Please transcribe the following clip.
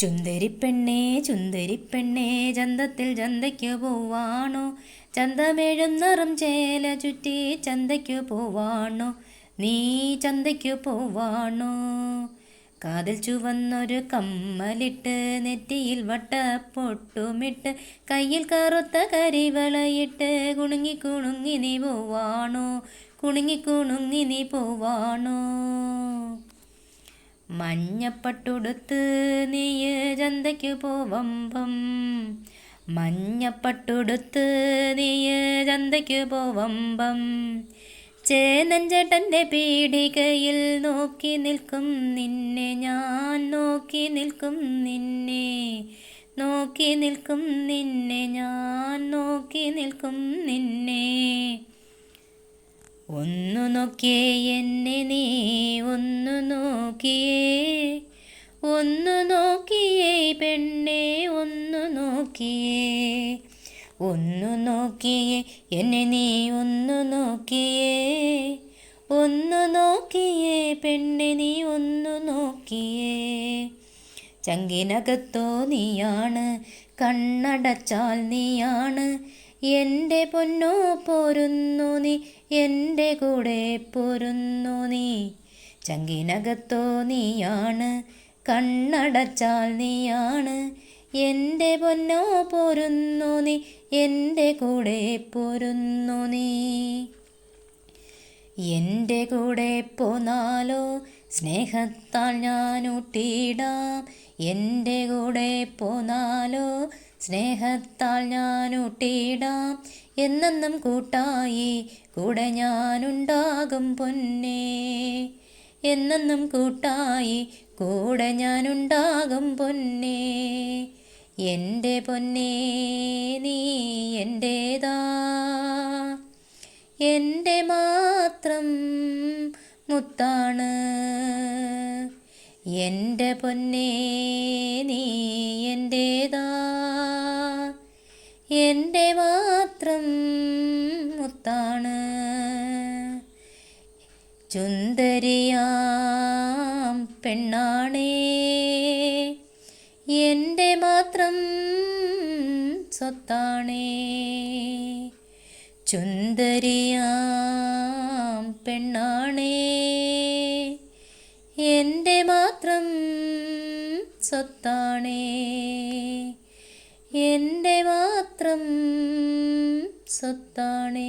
ചുന്തരിപ്പെണ്ണേ ചുന്തരിപ്പെണ്ണേ ചന്തത്തിൽ ചന്തയ്ക്ക് പോവാണോ? ചന്തമേഴും നിറം ചേല ചുറ്റി ചന്തയ്ക്ക് പോവാണോ? നീ ചന്തയ്ക്ക് പോവാണോ? കാതിൽ ചുവന്നൊരു കമ്മലിട്ട് നെറ്റിയിൽ വട്ടപ്പൊട്ടുമിട്ട് കയ്യിൽ കറുത്ത കരിവളയിട്ട് കുണുങ്ങി കുണുങ്ങി നീ പോവാണോ? കുണുങ്ങി കുണുങ്ങി നീ പോവാണോ? മഞ്ഞപ്പട്ടുടുത്ത് നീയ് ചന്തയ്ക്ക് പോവമ്പം മഞ്ഞപ്പട്ടുടുത്ത് നീയ് ചന്തയ്ക്ക് പോവമ്പം ചേനഞ്ചേട്ടന്റെ പീടികയിൽ നോക്കി നിൽക്കും നിന്നെ ഞാൻ നോക്കി നിൽക്കും നിന്നെ നോക്കി നിൽക്കും നിന്നെ ഞാൻ നോക്കി നിൽക്കും നിന്നെ. ഒന്നു നോക്കിയേ എന്നെ നീ ഒന്നു നോക്കിയേ. ഒന്നു നോക്കിയേ പെണ്ണെ ഒന്നു നോക്കിയേ. ഒന്നു നോക്കിയേ എന്നെ നീ ഒന്നു നോക്കിയേ. ഒന്നു നോക്കിയേ പെണ്ണെ നീ ഒന്നു നോക്കിയേ. ചങ്കിനകത്തോ നീയാണ് കണ്ണടച്ചാൽ നീയാണ്. എന്റെ പൊന്നു പോരുന്നു നീ എന്റെ കൂടെ പോരുന്നു നീ. ചങ്കിനകത്തോ നീയാണ് കണ്ണടച്ചാൽ നീയാണ്. എന്റെ പൊന്നോ പോരുന്നു നീ എന്റെ കൂടെ പോരുന്നു നീ. എന്റെ കൂടെ പോന്നാലോ സ്നേഹത്താൽ ഞാൻ ഊട്ടിയിടാം. എന്റെ കൂടെ പോന്നാലോ സ്നേഹത്താൽ ഞാൻ ഊട്ടിയിടാം എന്നെന്നും കൂട്ടായി കൂടെ ഞാനുണ്ടാകും പൊന്നേ. എന്നെന്നും കൂട്ടായി കൂടെ ഞാനുണ്ടാകും പൊന്നേ. എന്റെ പൊന്നേ നീ എന്റേതാ. എന്റെ മാത്രം മുത്താണ്. എന്റെ പൊന്നേ നീ എന്റെ മാത്രം മുത്താണ്. ചുന്ദരിയാം പെണ്ണാണേ. എന്റെ മാത്രം സ്വത്താണേ. ചുന്ദരിയാം പെണ്ണാണേ. എന്റെ മാത്രം സ്വത്താണേ. എന്റെ മാത്രം സ്വത്താണേ.